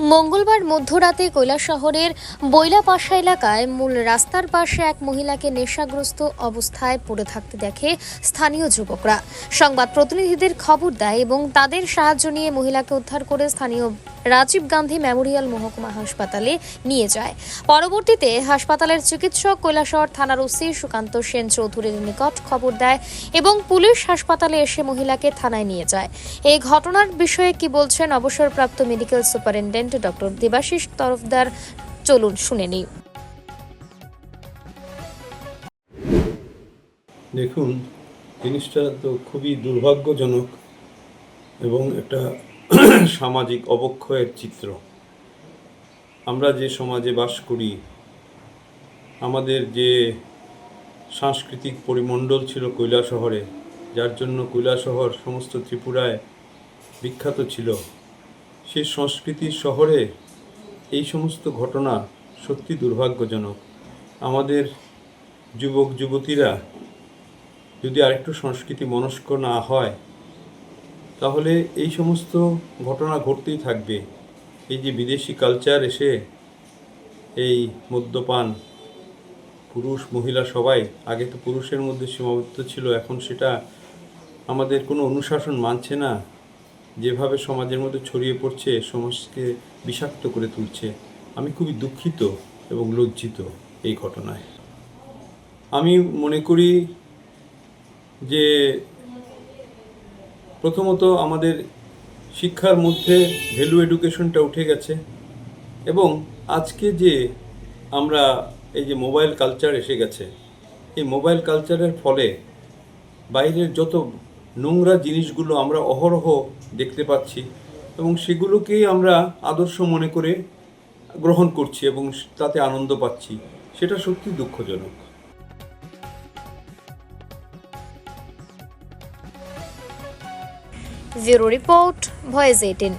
মঙ্গলবার মধ্যরাতে কৈলাসহরের বৈলাপাশা এলাকায় মূল রাস্তার পাশে এক মহিলাকে নেশাগ্রস্ত অবস্থায় পড়ে থাকতে দেখে স্থানীয় যুবকরা। সংবাদ প্রতিনিধিদের খবর দেয় এবং তাদের সাহায্য নিয়ে মহিলাকে উদ্ধার করে স্থানীয় রাজীব গান্ধী মেমোরিয়াল মহকুমা হাসপাতালে নিয়ে যায়। পরবর্তীতে হাসপাতালের চিকিৎসক কৈলাসহর থানার ওসি সুকান্ত সেন চৌধুরীর নিকট খবর দেয় এবং পুলিশ হাসপাতালে এসে মহিলাকে থানায় নিয়ে যায়। এই ঘটনার বিষয়ে কি বলছেন অবসরপ্রাপ্ত medical superintendent doctor Debashis Tarafdar. চলুন শুনে নিই। দেখুন, জিনিসটা তো খুবই দুর্ভাগ্যজনক এবং একটা সামাজিক অবক্ষয়ের চিত্র। আমরা যে সমাজে বাস করি, আমাদের যে সাংস্কৃতিক পরিমণ্ডল ছিল কৈলাসহরে, যার জন্য কৈলাসহর সমস্ত ত্রিপুরায় বিখ্যাত ছিল সেই সংস্কৃতির শহরে এই সমস্ত ঘটনা সত্যি দুর্ভাগ্যজনক। আমাদের যুবক, যুবতীরা যদি আরেকটু সংস্কৃতি মনস্ক না হয়, তাহলে এই সমস্ত ঘটনা ঘটতেই থাকবে। এই যে বিদেশি কালচার এসে এই মদ্যপান, পুরুষ, মহিলা সবাই, আগে তো পুরুষের মধ্যে সীমাবদ্ধ ছিল, এখন সেটা আমাদের কোনো অনুশাসন মানছে না। যেভাবে সমাজের মধ্যে ছড়িয়ে পড়ছে, সমাজকে বিষাক্ত করে তুলছে, আমি খুবই দুঃখিত এবং লজ্জিত এই ঘটনায়। আমি মনে করি যে প্রথমত আমাদের শিক্ষার মধ্যে ভ্যালু এডুকেশনটা উঠে গেছে এবং আজকে যে আমরা এই যে মোবাইল কালচার এসে গেছে, এই মোবাইল কালচারের ফলে বাইরের যত নোংরা জিনিসগুলো আমরা অহরহ দেখতে পাচ্ছি এবং সেগুলোকেই আমরা আদর্শ মনে করে গ্রহণ করছি এবং তাতে আনন্দ পাচ্ছি। সেটা সত্যি দুঃখজনক। Zero report voice eighteen